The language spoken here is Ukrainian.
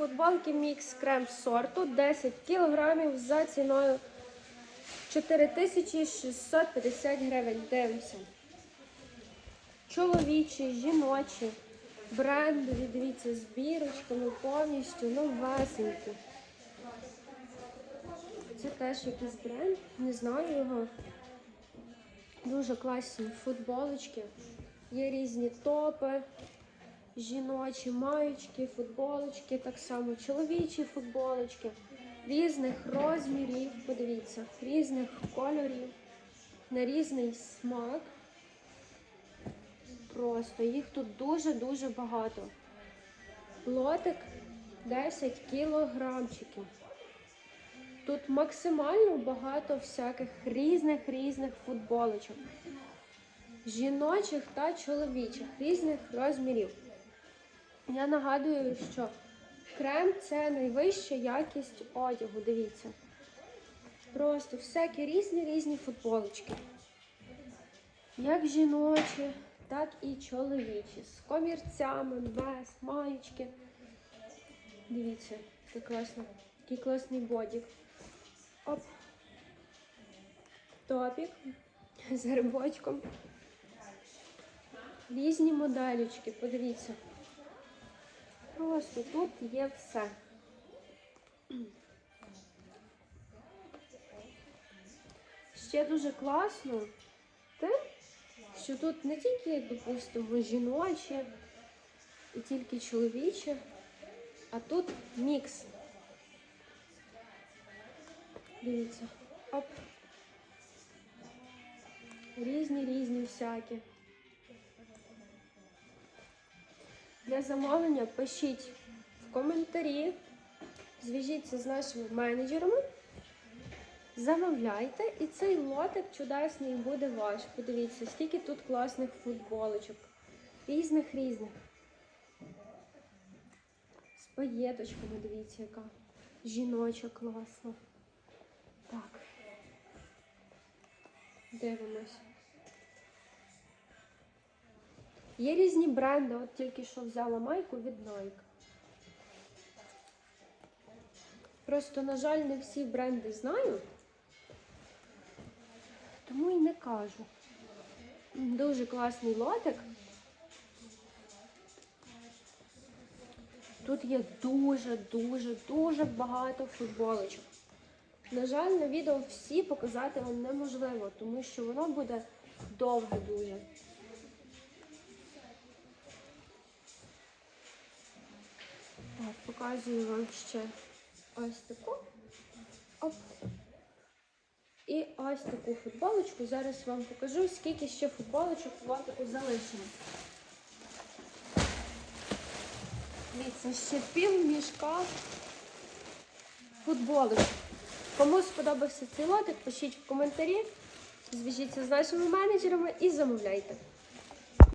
Футболки мікс крем сорту 10 кг за ціною 4650 гривень. Дивимося. Чоловічі, жіночі, брендові, дивіться, з бірочками повністю новесенькі. Це теж якийсь бренд, не знаю його. Дуже класні футболочки. Є різні топи, жіночі маючки, футболочки, так само чоловічі футболочки різних розмірів, подивіться, різних кольорів, на різний смак. Просто їх тут дуже-дуже багато. Лотик 10 кілограмчиків. Тут максимально багато всяких різних різних футболочок. Жіночих та чоловічих, різних розмірів. Я нагадую, що крем це найвища якість одягу. Дивіться. Просто всякі різні різні футболочки. Як жіночі, так і чоловічі. З комірцями, без маєчки. Дивіться, це класно. Який класний бодік. Оп. Топік з грибочком. Різні моделічки, подивіться. Просто тут є все. Ще дуже класно те, що тут не тільки, допустимо, жіночі і тільки чоловічі, а тут мікс. Дивіться. Оп. Різні різні всякі. Для замовлення пишіть в коментарі, зв'яжіться з нашими менеджерами, замовляйте, і цей лотик чудесний буде ваш. Подивіться, скільки тут класних футболочок. Різних різних. З паєточками, дивіться, яка жіноча класна. Так. Дивимось. Є різні бренди, от тільки що взяла майку від Nike. Просто, на жаль, не всі бренди знаю, тому і не кажу. Дуже класний лотик. Тут є дуже-дуже дуже багато футболочок. На жаль, на відео всі показати вам неможливо, тому що воно буде довге дуже. Показую вам ще ось таку. Оп. І ось таку футболочку. Зараз вам покажу, скільки ще футболочок в лотику залишилось. Дивіться, ще пів мішка футболочок. Кому сподобався цей лотик, пишіть в коментарі, зв'яжіться з нашими менеджерами і замовляйте.